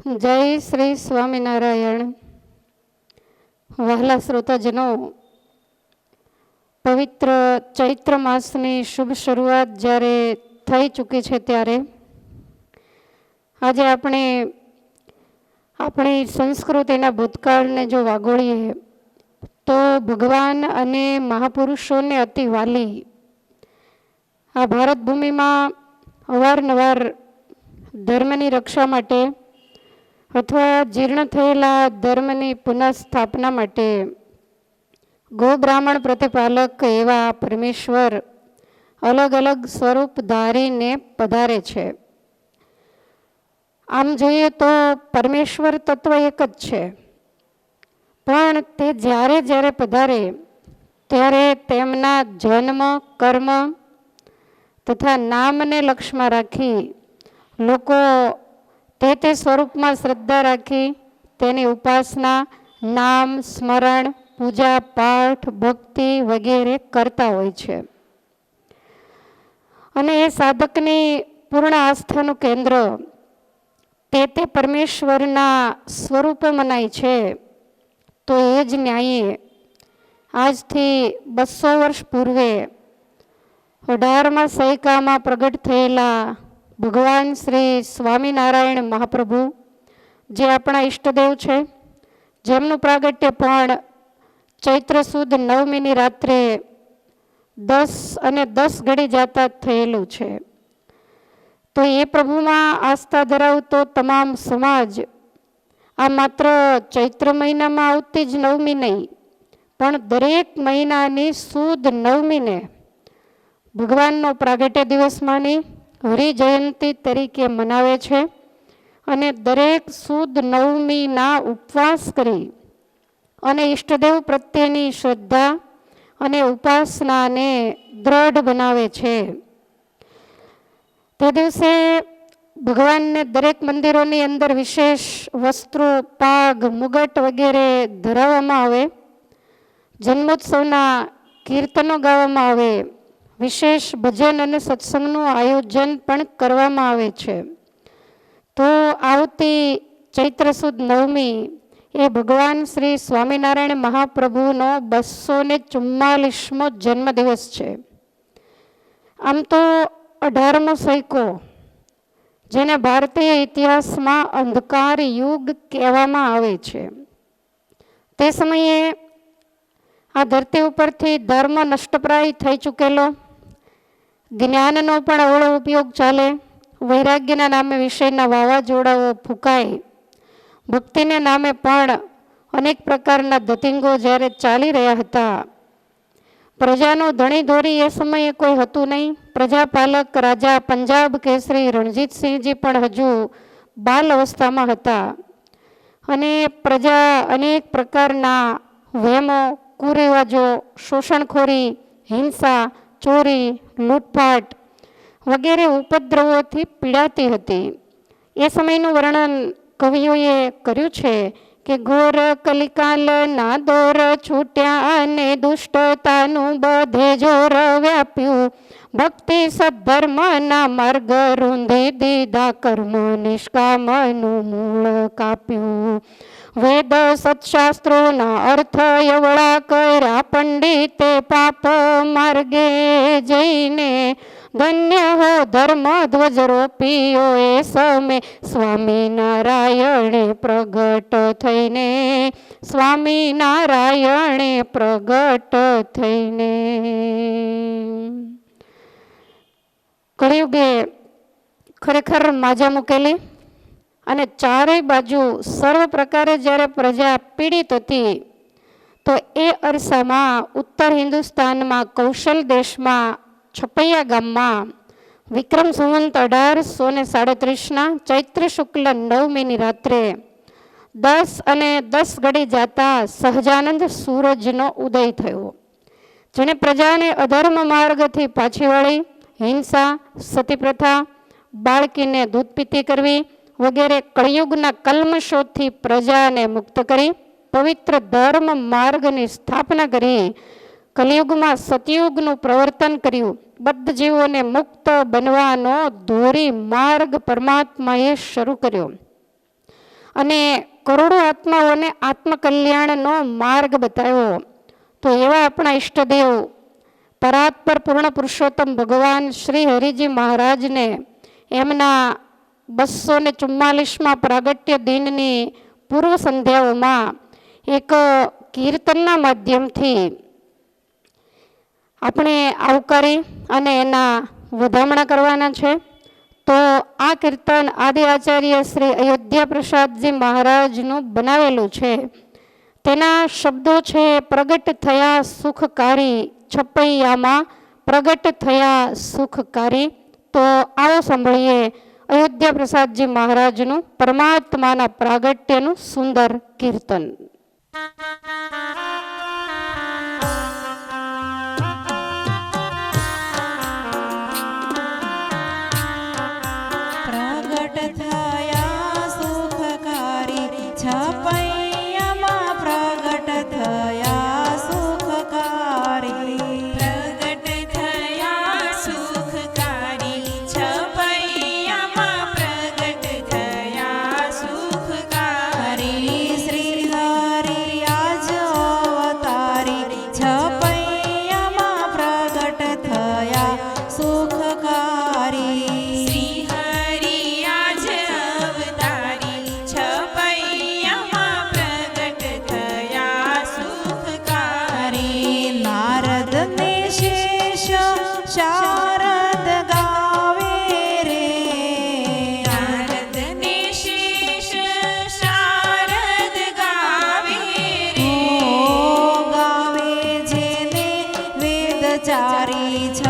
જય શ્રી સ્વામિનારાયણ. વહાલા શ્રોતાજનો પવિત્ર ચૈત્ર માસની શુભ શરૂઆત જ્યારે થઈ ચૂકી છે ત્યારે આજે આપણે આપણી સંસ્કૃતિના ભૂતકાળને જો વાગોળીએ, તો ભગવાન અને મહાપુરુષોને અતિ વાલી. આ ભારત ભૂમિમાં અવારનવાર ધર્મની રક્ષા માટે અથવા જીર્ણ થયેલા ધર્મની પુનઃસ્થાપના માટે ગો બ્રાહ્મણ પ્રતિપાલક એવા પરમેશ્વર અલગ અલગ સ્વરૂપ ધારીને પધારે છે. આમ જોઈએ તો પરમેશ્વર તત્વ એક જ છે. પણ તે જ્યારે જ્યારે પધારે ત્યારે તેમના જન્મ, કર્મ તથા નામને લક્ષમાં રાખી લોકો તે તે સ્વરૂપમાં શ્રદ્ધા રાખી તેની ઉપાસના, નામ, સ્મરણ, પૂજા, પાઠ, ભક્તિ વગેરે કરતા હોય છે. અને એ સાધકની પૂર્ણ આસ્થાનું કેન્દ્ર તે તે પરમેશ્વરના સ્વરૂપે મનાય છે, તો એ જ ન્યાયે આજથી બસો વર્ષ પૂર્વે અઢારમાં સૈકામાં પ્રગટ થયેલા ભગવાન શ્રી સ્વામિનારાયણ મહાપ્રભુ, જે આપણા ઈષ્ટદેવ છે, જેમનું પ્રાગટ્ય પણ ચૈત્ર સુદ નવમીની રાત્રે દસ અને દસ ઘડી જાતા થયેલું છે. તો એ પ્રભુમાં આસ્થા ધરાવતો તમામ સમાજ આ માત્ર ચૈત્ર મહિનામાં આવતી જ નવમી નહીં, પણ દરેક મહિનાની સુદ નવમીને ભગવાનનો પ્રાગટ્ય દિવસ માની હરિજયંતિ તરીકે મનાવે છે અને દરેક સુદ નવમીના ઉપવાસ કરી અને ઈષ્ટદેવ પ્રત્યેની શ્રદ્ધા અને ઉપાસનાને દ્રઢ બનાવે છે. તે દિવસે ભગવાનને દરેક મંદિરોની અંદર વિશેષ વસ્ત્રો, પાગ, મુગટ વગેરે ધરાવવામાં આવે. જન્મોત્સવના કીર્તનો ગાવામાં આવે. વિશેષ ભજન અને સત્સંગનું આયોજન પણ કરવામાં આવે છે. તો આવતી ચૈત્ર સુદ નવમી એ ભગવાન શ્રી સ્વામિનારાયણ મહાપ્રભુનો બસો ને ચુમ્માલીસમો જન્મદિવસ છે. આમ તો અઢારમો સૈકો, જેને ભારતીય ઇતિહાસમાં અંધકાર યુગ કહેવામાં આવે છે. તે સમયે આ ધરતી ઉપરથી ધર્મ નષ્ટપ્રાય થઈ ચૂકેલો. જ્ઞાનનો પણ અવળો ઉપયોગ ચાલે. વૈરાગ્યના નામે વિષયના વાવાઝોડાઓ ફૂંકાય. ભક્તિના નામે પણ અનેક પ્રકારના ધતિંગો જ્યારે ચાલી રહ્યા હતા. પ્રજાનો ધણી ધોરી એ સમયે કોઈ હતું નહીં. પ્રજાપાલક રાજા પંજાબ કેસરી રણજીતસિંહજી પણ હજુ બાલ અવસ્થામાં હતા. અને પ્રજા અનેક પ્રકારના વહેમો કુરિવાજો, શોષણખોરી, હિંસા ચોરી, લૂંટફાટ વગેરે ઉપદ્રવોથી પીડાતી હતી. એ સમયનું વર્ણન કવિઓએ કર્યું છે કે ઘોર કલિકાલ ના દોર છૂટ્યા અને દુષ્ટતાનું બધે જોર વ્યાપ્યું. ભક્તિ સદ્ધર્મના માર્ગ રૂંધી દીધા કર્મ નિષ્કામનું મૂળ કાપ્યું. વેદ સત્શાસ્ત્રોના અર્થ એવડા કર્યા. પંડિતે પાપ માર્ગે જઈને ધન્ય હો, ધર્મ ધ્વજ રોપીઓ એ સમે. સ્વામિનારાયણે પ્રગટ થઈને, સ્વામિનારાયણે પ્રગટ થઈને. કળિયુગે ખરેખર માજા મૂકેલી? અને ચારેય બાજુ સર્વ પ્રકારે જ્યારે પ્રજા પીડિત હતી, તો એ અરસામાં ઉત્તર હિન્દુસ્તાનમાં કૌશલ દેશમાં છપૈયા ગામમાં વિક્રમ સંવંત અઢારસો ને સાડત્રીસના ચૈત્ર શુક્લ નવમીની રાત્રે દસ અને દસ ઘડી જાતા સહજાનંદ સૂરજનો ઉદય થયો, જેણે પ્રજાને અધર્મ માર્ગથી પાછી વળી હિંસા, સતીપ્રથા, બાળકીને દૂધ પીતી કરવી વગેરે કળિયુગના કલ્મશોથી પ્રજાને મુક્ત કરી, પવિત્ર ધર્મ માર્ગની સ્થાપના કરી, કલિયુગમાં સતયુગનું પ્રવર્તન કર્યું. બદ્ધ જીવોને મુક્ત બનવાનો ધોરી માર્ગ પરમાત્માએ શરૂ કર્યો. અને કરોડો આત્માઓને આત્મકલ્યાણનો માર્ગ બતાવ્યો. તો એવા આપણા ઈષ્ટદેવ, પરાત્પર પૂર્ણ પુરુષોત્તમ ભગવાન શ્રી હરિજી મહારાજને એમના બસો ને ચુમ્માલીસમાં પ્રાગટ્ય દિનની પૂર્વ સંધ્યાઓમાં એક કીર્તનના માધ્યમથી આપણે આવકારી અને એના વધામણા કરવાના છે તો આ કીર્તન આદિ આચાર્ય શ્રી અયોધ્યા પ્રસાદજી મહારાજનું બનાવેલું છે તેના શબ્દો છે પ્રગટ થયા સુખકારી છપૈયામાં પ્રગટ થયા સુખકારી તો આવો સાંભળીએ અયોધ્યા પ્રસાદજી મહારાજનું પરમાત્માના પ્રાગટ્યનું સુંદર કીર્તન Lalita.